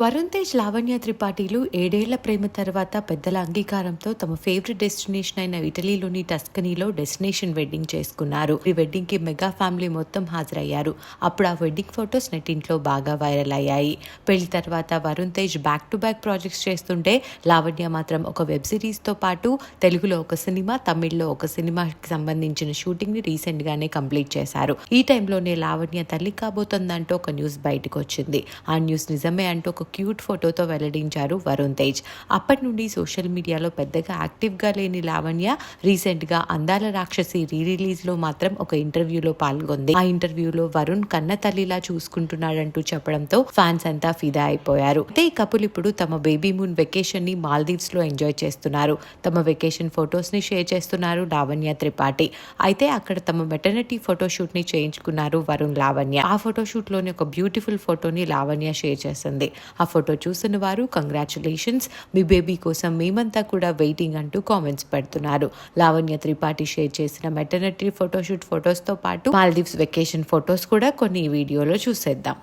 వరుణ్ తేజ్ లావణ్య త్రిపాఠీలు ఏడేళ్ళ ప్రేమ తర్వాత పెద్దల అంగీకారంతో తమ ఫేవరెట్ డెస్టినేషన్ అయిన ఇటలీలోని టస్కనీలో డెస్టినేషన్ వెడ్డింగ్ చేసుకున్నారు. ఈ వెడ్డింగ్కి మెగా ఫ్యామిలీ మొత్తం హాజరయ్యారు. అప్పుడు ఆ వెడ్డింగ్ ఫొటోస్ నెట్టింట్లో బాగా వైరల్ అయ్యాయి. పెళ్ళి తర్వాత Varun Tej back to back projects చేస్తుంటే లావణ్య మాత్రం ఒక వెబ్ సిరీస్తో పాటు తెలుగులో ఒక సినిమా తమిళ్ళో ఒక సినిమాకి సంబంధించిన షూటింగ్ని రీసెంట్ గానే కంప్లీట్ చేశారు. ఈ టైంలోనే లావణ్య తల్లి కాబోతోందంటూ ఒక న్యూస్ బయటకు వచ్చింది ఆ న్యూస్ నిజమే అంటూ ఒక క్యూట్ ఫోటోతో వెల్లడించారు వరుణ్ తేజ్. అప్పటి నుండి సోషల్ మీడియాలో పెద్దగా యాక్టివ్గా లేని లావణ్య రీసెంట్గా అందాల రాక్షసి రీ రిలీజ్లో మాత్రం ఒక ఇంటర్వ్యూలో పాల్గొంది. ఆ ఇంటర్వ్యూలో వరుణ్ కన్న తల్లిలా చూసుకుంటున్నాడంటూ చెప్పడంతో ఫ్యాన్స్ అంతా ఫిదా అయిపోయారు. అయితే ఈ కపుల్ ఇప్పుడు తమ బేబీ మూన్ వెకేషన్ని మాల్దీవ్స్లో ఎంజాయ్ చేస్తున్నారు. తమ వెకేషన్ ఫొటోస్ని షేర్ చేస్తున్నారు లావణ్య త్రిపాఠి. అయితే అక్కడ తమ మెటర్నిటీ ఫోటోషూట్ని చేయించుకున్నారు వరుణ్ లావణ్య. ఆ ఫోటోషూట్లోని ఒక బ్యూటిఫుల్ ఫోటోని లావణ్య షేర్ చేసింది. ఆ ఫోటో చూసిన వారు కంగ్రాచులేషన్స్ మీ బేబీ కోసం మేమంతా కూడా వెయిటింగ్ అంటూ కామెంట్స్ పెడుతున్నారు. లావణ్య త్రిపాఠి షేర్ చేసిన మెటర్నిటీ ఫోటోషూట్ ఫొటోస్తో పాటు మాల్దీవ్స్ వెకేషన్ ఫొటోస్ కూడా కొన్ని ఈ వీడియోలో చూసేద్దాం.